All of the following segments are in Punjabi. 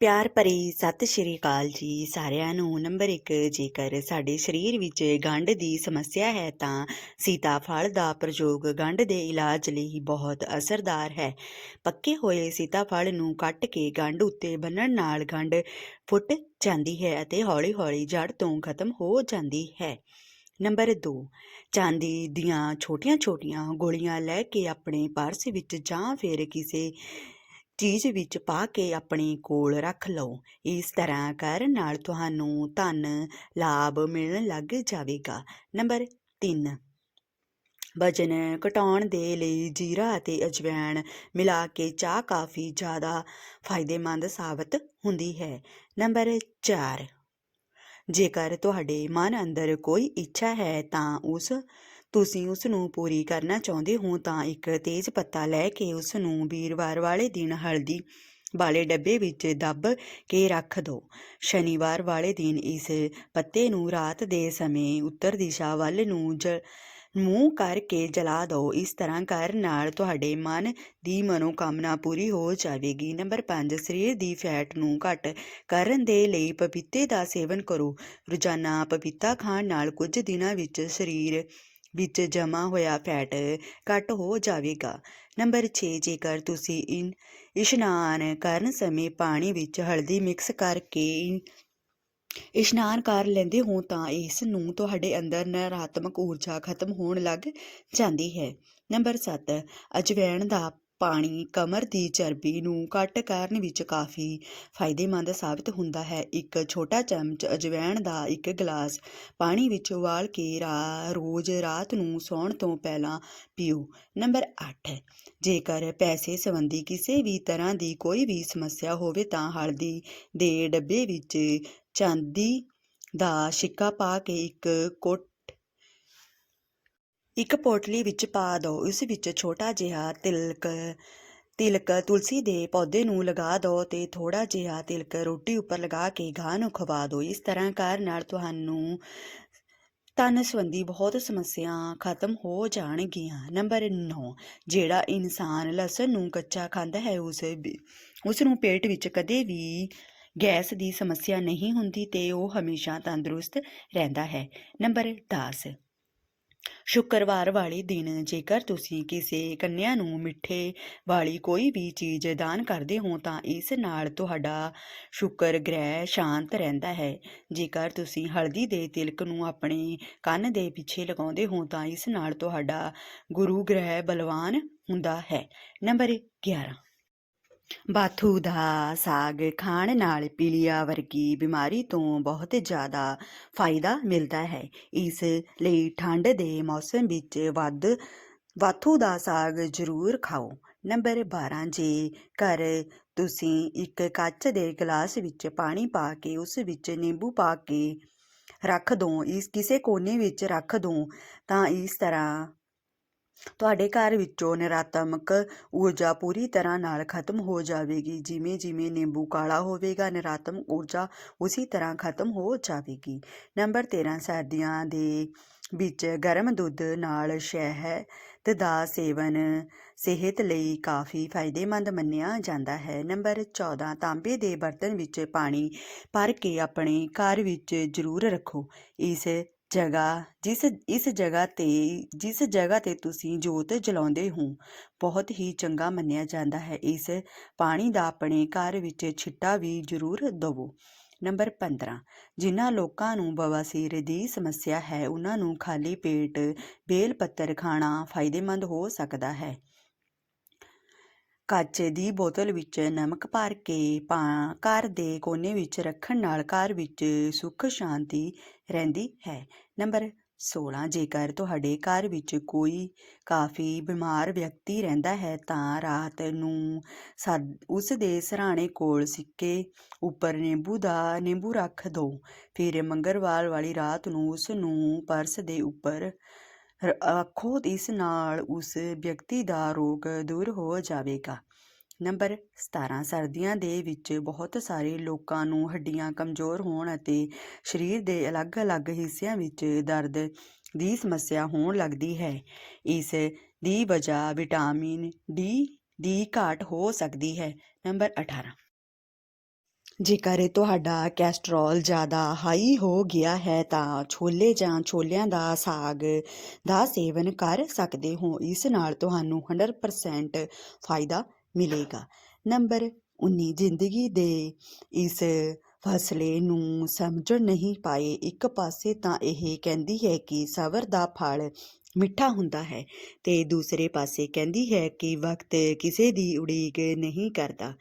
ਪਿਆਰ ਭਰੀ ਸਤਿ ਸ਼੍ਰੀ ਅਕਾਲ ਜੀ। ਸਾਰਿਆਂ ਨੂੰ ਨੰਬਰ 1 ਜੇਕਰ ਸਾਡੇ ਸਰੀਰ ਵਿੱਚ ਗੰਢ ਦੀ ਸਮੱਸਿਆ ਹੈ, ਤਾਂ ਸੀਤਾਫਲ ਦਾ ਪ੍ਰਯੋਗ ਗੰਢ ਦੇ ਇਲਾਜ ਲਈ ਬਹੁਤ ਅਸਰਦਾਰ ਹੈ। ਪੱਕੇ ਹੋਏ ਸੀਤਾਫਲ ਨੂੰ ਕੱਟ ਕੇ ਗੰਢ ਉੱਤੇ ਬੰਨਣ ਨਾਲ ਗੰਢ ਫੁੱਟ ਜਾਂਦੀ ਹੈ ਅਤੇ ਹੌਲੀ-ਹੌਲੀ ਜੜ ਤੋਂ ਖਤਮ ਹੋ ਜਾਂਦੀ ਹੈ। ਨੰਬਰ 2 ਚਾਂਦੀ ਦੀਆਂ ਛੋਟੀਆਂ-ਛੋਟੀਆਂ ਗੋਲੀਆਂ ਲੈ ਕੇ ਆਪਣੇ ਪਰਸ ਵਿੱਚ ਜਾਂ ਫਿਰ ਕਿਸੇ ਚੀਜ਼ ਵਿੱਚ ਪਾ ਕੇ ਆਪਣੇ ਕੋਲ ਰੱਖ ਲਓ। ਇਸ ਤਰ੍ਹਾਂ ਕਰਨ ਨਾਲ ਤੁਹਾਨੂੰ ਧਨ, ਲਾਭ ਮਿਲਣ ਲੱਗ ਜਾਵੇਗਾ। ਨੰਬਰ 3 ਵਜਨ ਘਟਾਉਣ ਦੇ ਲਈ ਜੀਰਾ ਅਤੇ ਅਜਵਾਇਣ ਮਿਲਾ ਕੇ ਚਾਹ ਕਾਫੀ ਜ਼ਿਆਦਾ ਫਾਇਦੇਮੰਦ ਸਾਬਤ ਹੁੰਦੀ ਹੈ। ਨੰਬਰ 4 ਜੇਕਰ ਤੁਹਾਡੇ ਮਨ ਅੰਦਰ ਕੋਈ ਇੱਛਾ ਹੈ ਤਾਂ ਉਸ ਤੁਸੀਂ ਉਸ ਨੂੰ ਪੂਰੀ ਕਰਨਾ ਚਾਹੁੰਦੇ ਹੋ ਤਾਂ ਇੱਕ ਤੇਜ਼ ਪੱਤਾ ਲੈ ਕੇ ਉਸ ਨੂੰ ਵੀਰਵਾਰ ਵਾਲੇ ਦਿਨ ਹਲਦੀ ਵਾਲੇ ਡੱਬੇ ਵਿੱਚ ਦੱਬ ਕੇ ਰੱਖ ਦਿਓ ਸ਼ਨੀਵਾਰ ਵਾਲੇ ਦਿਨ ਇਸ ਪੱਤੇ ਨੂੰ ਰਾਤ ਦੇ ਸਮੇਂ ਉੱਤਰ ਦਿਸ਼ਾ ਵੱਲ ਨੂੰ ਜ, ਮੂੰਹ ਕਰਕੇ ਜਲਾ ਦਿਓ ਇਸ ਤਰ੍ਹਾਂ ਕਰਨ ਨਾਲ ਤੁਹਾਡੇ ਮਨ ਦੀ ਮਨੋਕਾਮਨਾ ਪੂਰੀ ਹੋ ਜਾਵੇਗੀ। ਨੰਬਰ 5 ਸਰੀਰ ਦੀ ਫੈਟ ਨੂੰ ਘੱਟ ਕਰਨ ਦੇ ਲਈ ਪਪੀਤੇ ਦਾ ਸੇਵਨ ਕਰੋ। ਰੋਜ਼ਾਨਾ ਪਪੀਤਾ ਖਾਣ ਨਾਲ ਕੁਝ ਦਿਨਾਂ ਵਿੱਚ ਸਰੀਰ ਵਿੱਚ ਜਮਾ ਹੋਇਆ ਫੈਟ ਘੱਟ ਹੋ ਜਾਵੇਗਾ। ਨੰਬਰ 6 ਜੇਕਰ ਤੁਸੀਂ ਇਨ, ਇਸ਼ਨਾਨ ਕਰਨ ਸਮੇਂ ਪਾਣੀ ਵਿੱਚ ਹਲਦੀ ਮਿਕਸ ਕਰਕੇ ਇਸ਼ਨਾਨ ਕਰ ਲੈਂਦੇ ਹੋ ਤਾਂ ਇਸ ਨੂੰ ਤੁਹਾਡੇ ਅੰਦਰ ਨਕਾਰਾਤਮਕ ਊਰਜਾ ਖਤਮ ਹੋਣ ਲੱਗ ਜਾਂਦੀ ਹੈ। ਨੰਬਰ 7 ਅਜਵਾਇਣ ਦਾ ਪਾਣੀ ਕਮਰ ਦੀ ਚਰਬੀ ਨੂੰ ਘੱਟ ਕਰਨ ਵਿੱਚ ਕਾਫੀ ਫਾਇਦੇਮੰਦ ਸਾਬਤ ਹੁੰਦਾ ਹੈ। ਇੱਕ ਛੋਟਾ ਚਮਚ ਅਜਵਾਇਣ ਦਾ ਇੱਕ ਗਲਾਸ ਪਾਣੀ ਵਿੱਚ ਉਬਾਲ ਕੇ ਰਾ, ਰੋਜ਼ ਰਾਤ ਨੂੰ ਸੌਣ ਤੋਂ ਪਹਿਲਾਂ ਪੀਓ। ਨੰਬਰ 8 ਜੇਕਰ ਪੈਸੇ ਸੰਬੰਧੀ ਕਿਸੇ ਵੀ ਤਰ੍ਹਾਂ ਦੀ ਕੋਈ ਵੀ ਸਮੱਸਿਆ ਹੋਵੇ ਤਾਂ ਹਲਦੀ ਦੇ ਡੱਬੇ ਵਿੱਚ ਚਾਂਦੀ ਦਾ ਸਿੱਕਾ ਪਾ ਕੇ ਇੱਕ ਕੋਟ ਇੱਕ ਪੋਟਲੀ ਵਿੱਚ ਪਾ ਦਿਓ ਇਸ ਵਿੱਚ ਛੋਟਾ ਜਿਹਾ ਤਿਲਕ ਤਿਲਕ ਤੁਲਸੀ ਦੇ ਪੌਦੇ ਨੂੰ ਲਗਾ ਦਿਓ ਤੇ ਥੋੜਾ ਜਿਹਾ ਤਿਲਕ ਰੋਟੀ ਉੱਪਰ ਲਗਾ ਕੇ ਗਾਂ ਨੂੰ ਖਵਾ ਦਿਓ ਇਸ ਤਰ੍ਹਾਂ ਕਰਨ ਨਾਲ ਤੁਹਾਨੂੰ ਤਨ ਸੰਬੰਧੀ ਬਹੁਤ ਸਮੱਸਿਆ ਖਤਮ ਹੋ ਜਾਣਗੀਆਂ। ਨੰਬਰ 9 ਜਿਹੜਾ ਇਨਸਾਨ ਲਸਣ ਨੂੰ ਕੱਚਾ ਖਾਂਦਾ ਹੈ, ਉਸ ਉਸ ਨੂੰ ਪੇਟ ਵਿੱਚ ਕਦੇ ਵੀ ਗੈਸ ਦੀ ਸਮੱਸਿਆ ਨਹੀਂ ਹੁੰਦੀ ਤੇ ਉਹ ਹਮੇਸ਼ਾ ਤੰਦਰੁਸਤ ਰਹਿੰਦਾ ਹੈ। ਨੰਬਰ 10 ਸ਼ੁੱਕਰਵਾਰ ਵਾਲੇ ਦਿਨ ਜੇਕਰ ਤੁਸੀਂ ਕਿਸੇ ਕੰਨਿਆ ਨੂੰ ਮਿੱਠੇ ਵਾਲੀ ਕੋਈ ਵੀ ਚੀਜ਼ ਦਾਨ ਕਰਦੇ ਹੋ, ਤਾਂ ਇਸ ਨਾਲ ਤੁਹਾਡਾ ਸ਼ੁੱਕਰ ਗ੍ਰਹਿ ਸ਼ਾਂਤ ਰਹਿੰਦਾ ਹੈ। ਜੇਕਰ ਤੁਸੀਂ ਹਲਦੀ ਦੇ ਤਿਲਕ ਨੂੰ ਆਪਣੇ ਕੰਨ ਦੇ ਪਿੱਛੇ ਲਗਾਉਂਦੇ ਹੋ, ਤਾਂ ਇਸ ਨਾਲ ਤੁਹਾਡਾ ਗੁਰੂ ਗ੍ਰਹਿ ਬਲਵਾਨ ਹੁੰਦਾ ਹੈ। ਨੰਬਰ 11 ਬਾਥੂ ਦਾ ਸਾਗ ਖਾਣ ਨਾਲ ਪੀਲੀਆ ਵਰਗੀ ਬਿਮਾਰੀ ਤੋਂ ਬਹੁਤ ਜ਼ਿਆਦਾ ਫਾਇਦਾ ਮਿਲਦਾ ਹੈ। ਇਸ ਲਈ ਠੰਡ ਦੇ ਮੌਸਮ ਵਿੱਚ ਵੱਧ ਬਾਥੂ ਦਾ ਸਾਗ ਜ਼ਰੂਰ ਖਾਓ। ਨੰਬਰ 12 ਜੇ ਘਰ ਤੁਸੀਂ ਇੱਕ ਕੱਚ ਦੇ ਗਲਾਸ ਵਿੱਚ ਪਾਣੀ ਪਾ ਕੇ ਉਸ ਵਿੱਚ ਨਿੰਬੂ ਪਾ ਕੇ ਰੱਖ ਦੋ, ਇਸ ਕਿਸੇ ਕੋਨੇ ਵਿੱਚ ਰੱਖ ਦੋ, ਤਾਂ ਇਸ ਤਰ੍ਹਾਂ ਤੁਹਾਡੇ ਘਰ ਵਿੱਚੋਂ ਨਕਾਰਾਤਮਕ ਊਰਜਾ ਪੂਰੀ ਤਰ੍ਹਾਂ ਨਾਲ ਖਤਮ ਹੋ ਜਾਵੇਗੀ। ਜਿਵੇਂ ਜਿਵੇਂ ਨਿੰਬੂ ਕਾਲਾ ਹੋਵੇਗਾ ਨਕਾਰਾਤਮਕ ਊਰਜਾ ਉਸੇ ਤਰ੍ਹਾਂ ਖਤਮ ਹੋ ਜਾਵੇਗੀ। ਨੰਬਰ 13 ਸਰਦੀਆਂ ਦੇ ਵਿੱਚ ਗਰਮ ਦੁੱਧ ਨਾਲ ਸ਼ਹਿਦ ਦਾ ਸੇਵਨ, ਸਿਹਤ ਲਈ ਕਾਫੀ ਫਾਇਦੇਮੰਦ ਮੰਨਿਆ ਜਾਂਦਾ ਹੈ। ਨੰਬਰ 14 ਤਾਂਬੇ ਦੇ ਬਰਤਨ ਵਿੱਚ ਪਾਣੀ ਭਰ ਕੇ ਆਪਣੇ ਘਰ ਵਿੱਚ ਜ਼ਰੂਰ ਰੱਖੋ। ਇਸ ਜਗ੍ਹਾ, ਜਿਸ, ਇਸ ਜਗ੍ਹਾ ਤੇ, ਜਿਸ ਜਗ੍ਹਾ ਤੇ ਤੁਸੀਂ ਜੋਤ ਜਲਾਉਂਦੇ ਹੋ, ਬਹੁਤ ਹੀ ਚੰਗਾ ਮੰਨਿਆ ਜਾਂਦਾ ਹੈ। ਇਸ ਪਾਣੀ ਦਾ ਆਪਣੇ ਘਰ ਵਿੱਚ ਛਿੱਟਾ ਵੀ ਜ਼ਰੂਰ ਦੇਵੋ। ਨੰਬਰ 15 ਜਿਨ੍ਹਾਂ ਲੋਕਾਂ ਨੂੰ ਬਵਾਸੀਰ ਦੀ ਸਮੱਸਿਆ ਹੈ, ਉਹਨਾਂ ਨੂੰ ਖਾਲੀ ਪੇਟ ਬੇਲ ਪੱਤਰ ਖਾਣਾ ਫਾਇਦੇਮੰਦ ਹੋ ਸਕਦਾ ਹੈ। ਕੱਚ ਦੀ ਬੋਤਲ ਵਿੱਚ ਨਮਕ ਭਰ ਕੇ ਪਾ ਘਰ ਦੇ ਕੋਨੇ ਵਿੱਚ ਰੱਖਣ ਨਾਲ ਘਰ ਵਿੱਚ ਸੁੱਖ ਸ਼ਾਂਤੀ ਰਹਿੰਦੀ ਹੈ। ਨੰਬਰ 16 ਜੇਕਰ ਤੁਹਾਡੇ ਘਰ ਵਿੱਚ ਕੋਈ ਕਾਫੀ ਬਿਮਾਰ ਵਿਅਕਤੀ ਰਹਿੰਦਾ ਹੈ, ਤਾਂ ਰਾਤ ਨੂੰ ਉਸ ਦੇ ਸਰਾਣੇ ਕੋਲ ਸਿੱਕੇ ਉੱਪਰ ਨਿੰਬੂ ਦਾ, ਨਿੰਬੂ ਰੱਖ ਦਿਓ ਫਿਰ ਮੰਗਲਵਾਰ ਵਾਲੀ ਰਾਤ ਨੂੰ ਉਸ ਨੂੰ ਪਰਸ ਦੇ ਉੱਪਰ ਆਖੋ ਇਸ ਨਾਲ ਉਸ ਵਿਅਕਤੀ ਦਾ ਰੋਗ ਦੂਰ ਹੋ ਜਾਵੇਗਾ। ਨੰਬਰ 17 ਸਰਦੀਆਂ ਦੇ ਵਿੱਚ ਬਹੁਤ ਸਾਰੇ ਲੋਕਾਂ ਨੂੰ ਹੱਡੀਆਂ ਕਮਜ਼ੋਰ ਹੋਣ ਅਤੇ ਸਰੀਰ ਦੇ ਅਲੱਗ-ਅਲੱਗ ਹਿੱਸਿਆਂ ਵਿੱਚ ਦਰਦ ਦੀ ਸਮੱਸਿਆ ਹੋਣ ਲੱਗਦੀ ਹੈ। ਇਸ ਦੀ ਵਜ੍ਹਾ ਵਿਟਾਮਿਨ ਡੀ ਦੀ ਘਾਟ ਹੋ ਸਕਦੀ ਹੈ। ਨੰਬਰ 18 ਜੇਕਰ ਤੁਹਾਡਾ ਕੈਸਟਰੋਲ ਜ਼ਿਆਦਾ ਹਾਈ ਹੋ ਗਿਆ ਹੈ ਤਾਂ ਛੋਲੇ ਜਾਂ ਛੋਲਿਆਂ ਦਾ ਸਾਗ ਦਾ ਸੇਵਨ ਕਰ ਸਕਦੇ ਹੋ। ਇਸ ਨਾਲ ਤੁਹਾਨੂੰ 100% ਫਾਇਦਾ ਮਿਲੇਗਾ। ਨੰਬਰ 19 ਜ਼ਿੰਦਗੀ ਦੇ ਇਸ ਫਸਲੇ ਨੂੰ ਸਮਝਣ ਨਹੀਂ ਪਾਏ। ਇੱਕ ਪਾਸੇ ਤਾਂ ਇਹ ਕਹਿੰਦੀ ਹੈ ਕਿ ਸਬਰ ਦਾ ਫਲ ਮਿੱਠਾ ਹੁੰਦਾ ਹੈ ਤੇ ਦੂਸਰੇ ਪਾਸੇ ਕਹਿੰਦੀ ਹੈ ਕਿ ਵਕਤ ਕਿਸੇ ਦੀ ਉਡੀਕ ਨਹੀਂ ਕਰਦਾ।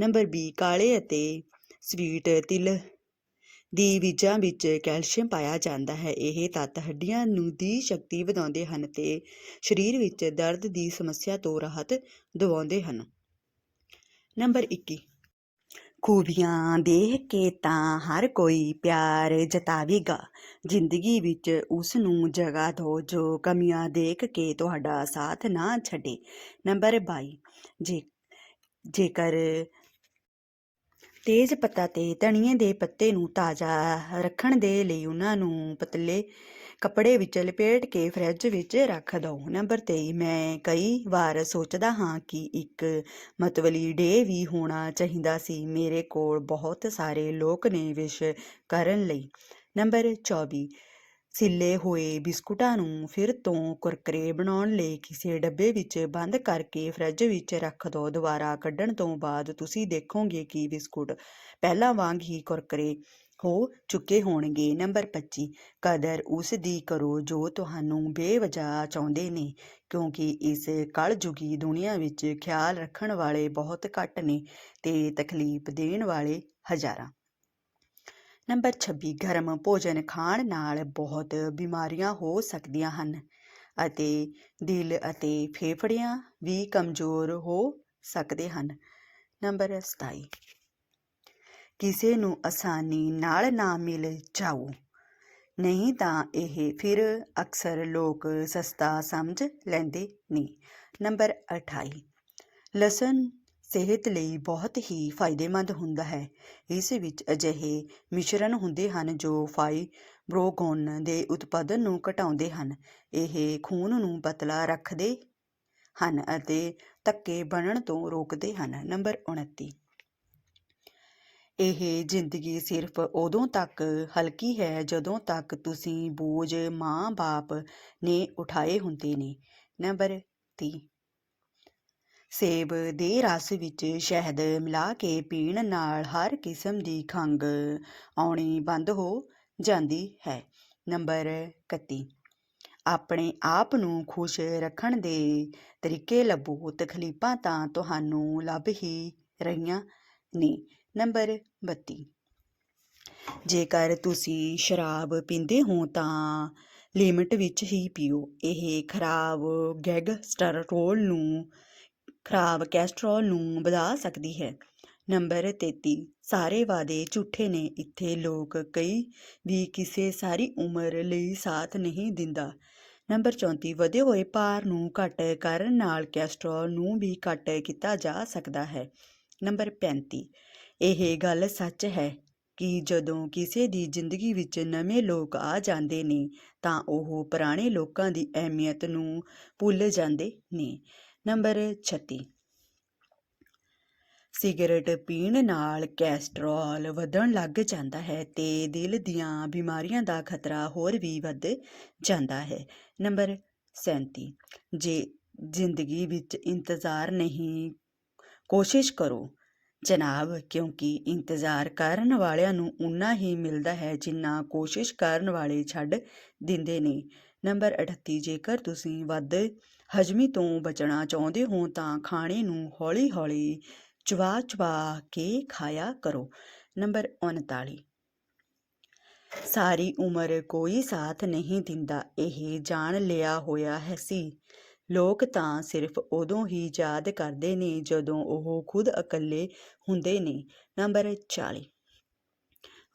ਨੰਬਰ 20 ਕਾਲੇ ਅਤੇ ਸਵੀਟ ਤਿਲ ਦੀ ਬੀਜਾਂ ਵਿੱਚ ਕੈਲਸ਼ੀਅਮ ਪਾਇਆ ਜਾਂਦਾ ਹੈ। ਇਹ ਤੱਤ ਹੱਡੀਆਂ ਨੂੰ ਦੀ ਸ਼ਕਤੀ ਵਧਾਉਂਦੇ ਹਨ ਤੇ ਸਰੀਰ ਵਿੱਚ ਦਰਦ ਦੀ ਸਮੱਸਿਆ ਤੋਂ ਰਾਹਤ ਦਿਵਾਉਂਦੇ ਹਨ। ਨੰਬਰ 21 ਖੂਬੀਆਂ ਦੇਖ ਕੇ ਤਾਂ ਹਰ ਕੋਈ ਪਿਆਰ ਜਤਾਵੇਗਾ। ਜ਼ਿੰਦਗੀ ਵਿੱਚ ਉਸ ਨੂੰ ਜਗ੍ਹਾ ਦਿਓ ਜੋ ਕਮੀਆਂ ਦੇਖ ਕੇ ਤੁਹਾਡਾ ਸਾਥ ਨਾ ਛੱਡੇ। ਨੰਬਰ 22 ਜੇ, ਜੇਕਰ ਤੇਜ਼ ਪੱਤਾ ਤੇ ਧਨੀਏ ਦੇ ਪੱਤੇ ਨੂੰ ਤਾਜ਼ਾ ਰੱਖਣ ਦੇ ਲਈ ਉਹਨਾਂ ਨੂੰ ਪਤਲੇ ਕੱਪੜੇ ਵਿੱਚ ਲਪੇਟ ਕੇ ਫਰਿੱਜ ਵਿੱਚ ਰੱਖ ਦਿਓ। ਨੰਬਰ 23 ਮੈਂ ਕਈ ਵਾਰ ਸੋਚਦਾ ਹਾਂ ਕਿ ਇੱਕ ਮਤਵਲੀ ਡੇ ਵੀ ਹੋਣਾ ਚਾਹੀਦਾ ਸੀ। ਮੇਰੇ ਕੋਲ ਬਹੁਤ ਸਾਰੇ ਲੋਕ ਨੇ ਵਿਸ਼ ਕਰਨ ਲਈ। ਨੰਬਰ 24 ਸਿੱਲੇ ਹੋਏ ਬਿਸਕੁਟਾਂ ਨੂੰ ਫਿਰ ਤੋਂ ਕੁਰਕਰੇ ਬਣਾਉਣ ਲਈ ਕਿਸੇ ਡੱਬੇ ਵਿੱਚ ਬੰਦ ਕਰਕੇ ਫਰਿੱਜ ਵਿੱਚ ਰੱਖ ਦਿਓ ਦੁਬਾਰਾ ਕੱਢਣ ਤੋਂ ਬਾਅਦ ਤੁਸੀਂ ਦੇਖੋਗੇ ਕਿ ਬਿਸਕੁਟ ਪਹਿਲਾਂ ਵਾਂਗ ਹੀ ਕੁਰਕਰੇ ਹੋ ਚੁੱਕੇ ਹੋਣਗੇ। ਨੰਬਰ 25 ਕਦਰ ਉਸ ਦੀ ਕਰੋ ਜੋ ਤੁਹਾਨੂੰ ਬੇਵਜ੍ਹਾ ਚਾਹੁੰਦੇ ਨੇ, ਕਿਉਂਕਿ ਇਸ ਕਲਯੁਗੀ ਦੁਨੀਆ ਵਿੱਚ ਖਿਆਲ ਰੱਖਣ ਵਾਲੇ ਬਹੁਤ ਘੱਟ ਨੇ ਤੇ ਤਕਲੀਫ ਦੇਣ ਵਾਲੇ ਹਜ਼ਾਰਾਂ। ਨੰਬਰ 26 ਗਰਮ ਭੋਜਨ ਖਾਣ ਨਾਲ ਬਹੁਤ ਬਿਮਾਰੀਆਂ ਹੋ ਸਕਦੀਆਂ ਹਨ ਅਤੇ ਦਿਲ ਅਤੇ ਫੇਫੜਿਆਂ ਵੀ ਕਮਜ਼ੋਰ ਹੋ ਸਕਦੇ ਹਨ। ਨੰਬਰ 27 ਕਿਸੇ ਨੂੰ ਆਸਾਨੀ ਨਾਲ ਨਾ ਮਿਲ ਜਾਓ ਨਹੀਂ ਤਾਂ ਇਹ ਫਿਰ ਅਕਸਰ ਲੋਕ ਸਸਤਾ ਸਮਝ ਲੈਂਦੇ ਨੇ। ਨੰਬਰ 28 ਲਸਣ ਸਿਹਤ ਲਈ ਬਹੁਤ ਹੀ ਫਾਇਦੇਮੰਦ ਹੁੰਦਾ ਹੈ। ਇਸ ਵਿੱਚ ਅਜਿਹੇ ਮਿਸ਼ਰਣ ਹੁੰਦੇ ਹਨ ਜੋ ਫਾਈਬਰੋਗੋਨ ਦੇ ਉਤਪਾਦਨ ਨੂੰ ਘਟਾਉਂਦੇ ਹਨ। ਇਹ ਖੂਨ ਨੂੰ ਪਤਲਾ ਰੱਖਦੇ ਹਨ ਅਤੇ ਧੱਕੇ ਬਣਨ ਤੋਂ ਰੋਕਦੇ ਹਨ। ਨੰਬਰ 29 ਇਹ ਜ਼ਿੰਦਗੀ ਸਿਰਫ ਉਦੋਂ ਤੱਕ ਹਲਕੀ ਹੈ ਜਦੋਂ ਤੱਕ ਤੁਸੀਂ ਬੋਝ ਮਾਂ-ਬਾਪ ਨੇ ਉਠਾਏ ਹੁੰਦੇ ਨੇ। ਨੰਬਰ 30 ਸੇਬ ਦੇ ਰਸ ਵਿੱਚ ਸ਼ਹਿਦ ਮਿਲਾ ਕੇ ਪੀਣ ਨਾਲ ਹਰ ਕਿਸਮ ਦੀ ਖੰਘ ਆਉਣੀ ਬੰਦ ਹੋ ਜਾਂਦੀ ਹੈ। ਨੰਬਰ 31 ਆਪਣੇ ਆਪ ਨੂੰ ਖੁਸ਼ ਰੱਖਣ ਦੇ ਤਰੀਕੇ ਲੱਭੋ ਤਕਲੀਫਾਂ ਤਾਂ ਤੁਹਾਨੂੰ ਲੱਭ ਹੀ ਰਹੀਆਂ ਨੇ। ਨੰਬਰ 32 ਜੇਕਰ ਤੁਸੀਂ ਸ਼ਰਾਬ ਪੀਂਦੇ ਹੋ ਤਾਂ ਲਿਮਟ ਵਿੱਚ ਹੀ ਪੀਓ। ਇਹ ਖਰਾਬ ਗੈਂਗਸਟਰੋਲ ਨੂੰ ਖਰਾਬ ਕੈਸਟਰੋਲ ਨੂੰ ਵਧਾ ਸਕਦੀ ਹੈ। ਨੰਬਰ 33 ਸਾਰੇ ਵਾਅਦੇ ਝੂਠੇ ਨੇ। ਇੱਥੇ ਲੋਕ ਕਈ ਵੀ ਕਿਸੇ ਸਾਰੀ ਉਮਰ ਲਈ ਸਾਥ ਨਹੀਂ ਦਿੰਦਾ। ਨੰਬਰ 34 ਵਧੇ ਹੋਏ ਭਾਰ ਨੂੰ ਘੱਟ ਕਰਨ ਨਾਲ ਕੈਸਟਰੋਲ ਨੂੰ ਵੀ ਘੱਟ ਕੀਤਾ ਜਾ ਸਕਦਾ ਹੈ। ਨੰਬਰ 35 ਇਹ ਗੱਲ ਸੱਚ ਹੈ ਕਿ ਜਦੋਂ ਕਿਸੇ ਦੀ ਜ਼ਿੰਦਗੀ ਵਿੱਚ ਨਵੇਂ ਲੋਕ ਆ ਜਾਂਦੇ ਨੇ, ਤਾਂ ਉਹ ਪੁਰਾਣੇ ਲੋਕਾਂ ਦੀ ਅਹਿਮੀਅਤ ਨੂੰ ਭੁੱਲ ਜਾਂਦੇ ਨੇ। ਨੰਬਰ 36 ਸਿਗਰਟ ਪੀਣ ਨਾਲ ਕੈਸਟਰੋਲ ਵਧਣ ਲੱਗ ਜਾਂਦਾ ਹੈ ਤੇ ਦਿਲ ਦੀਆਂ ਬਿਮਾਰੀਆਂ ਦਾ ਖਤਰਾ ਹੋਰ ਵੀ ਵੱਧ ਜਾਂਦਾ ਹੈ। ਨੰਬਰ 37 ਜੇ ਜ਼ਿੰਦਗੀ ਵਿੱਚ ਇੰਤਜ਼ਾਰ ਨਹੀਂ, ਕੋਸ਼ਿਸ਼ ਕਰੋ। ਜਨਾਬ, ਕਿਉਂਕਿ ਇੰਤਜ਼ਾਰ ਕਰਨ ਵਾਲਿਆਂ ਨੂੰ ਉਨਾ ਹੀ ਮਿਲਦਾ ਹੈ ਜਿੰਨਾ ਕੋਸ਼ਿਸ਼ ਕਰਨ ਵਾਲੇ ਛੱਡ ਦਿੰਦੇ ਨੇ। ਨੰਬਰ 38 ਜੇਕਰ ਤੁਸੀਂ ਵੱਧ ਹਜਮੀ ਤੋਂ ਬਚਣਾ ਚਾਹੁੰਦੇ ਹੋ ਤਾਂ ਖਾਣੇ ਨੂੰ ਹੌਲੀ-ਹੌਲੀ ਚਬਾ-ਚਬਾ ਕੇ ਖਾਇਆ ਕਰੋ। ਨੰਬਰ 39 ਸਾਰੀ ਉਮਰ ਕੋਈ ਸਾਥ ਨਹੀਂ ਦਿੰਦਾ, ਇਹ ਜਾਣ ਲਿਆ ਹੋਇਆ ਹੈ ਸੀ। ਲੋਕ ਤਾਂ ਸਿਰਫ ਉਦੋਂ ਹੀ ਯਾਦ ਕਰਦੇ ਨੇ ਜਦੋਂ ਉਹ ਖੁਦ ਇਕੱਲੇ ਹੁੰਦੇ ਨੇ। ਨੰਬਰ 40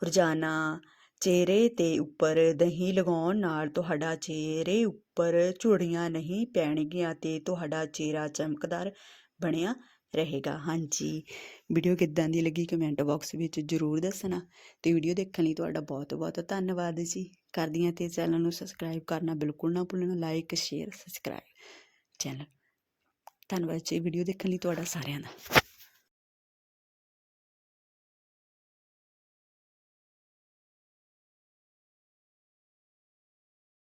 ਰੋਜ਼ਾਨਾ ਚਿਹਰੇ ਤੇ ਉੱਪਰ ਦਹੀਂ ਲਗਾਉਣ ਨਾਲ ਤੁਹਾਡਾ ਚਿਹਰੇ ਉੱਪਰ ਝੁਰੜੀਆਂ ਨਹੀਂ ਪੈਣਗੀਆਂ ਅਤੇ ਤੁਹਾਡਾ ਚਿਹਰਾ ਚਮਕਦਾਰ ਬਣਿਆ ਰਹੇਗਾ। ਹਾਂਜੀ, ਵੀਡੀਓ ਕਿੱਦਾਂ ਦੀ ਲੱਗੀ ਕਮੈਂਟ ਬਾਕਸ ਵਿੱਚ ਜ਼ਰੂਰ ਦੱਸਣਾ ਤੇ ਵੀਡੀਓ ਦੇਖਣ ਲਈ ਤੁਹਾਡਾ ਬਹੁਤ ਬਹੁਤ ਧੰਨਵਾਦ ਜੀ। ਕਰਦੀਆਂ ਤੇ ਚੈਨਲ ਨੂੰ ਸਬਸਕ੍ਰਾਈਬ ਕਰਨਾ ਬਿਲਕੁਲ ਨਾ ਭੁੱਲਣਾ, ਲਾਈਕ, ਸ਼ੇਅਰ, ਸਬਸਕ੍ਰਾਈਬ। ਚੈਨਲ। ਧੰਨਵਾਦ ਜੀ, ਵੀਡੀਓ ਦੇਖਣ ਲਈ ਤੁਹਾਡਾ ਸਾਰਿਆਂ ਦਾ।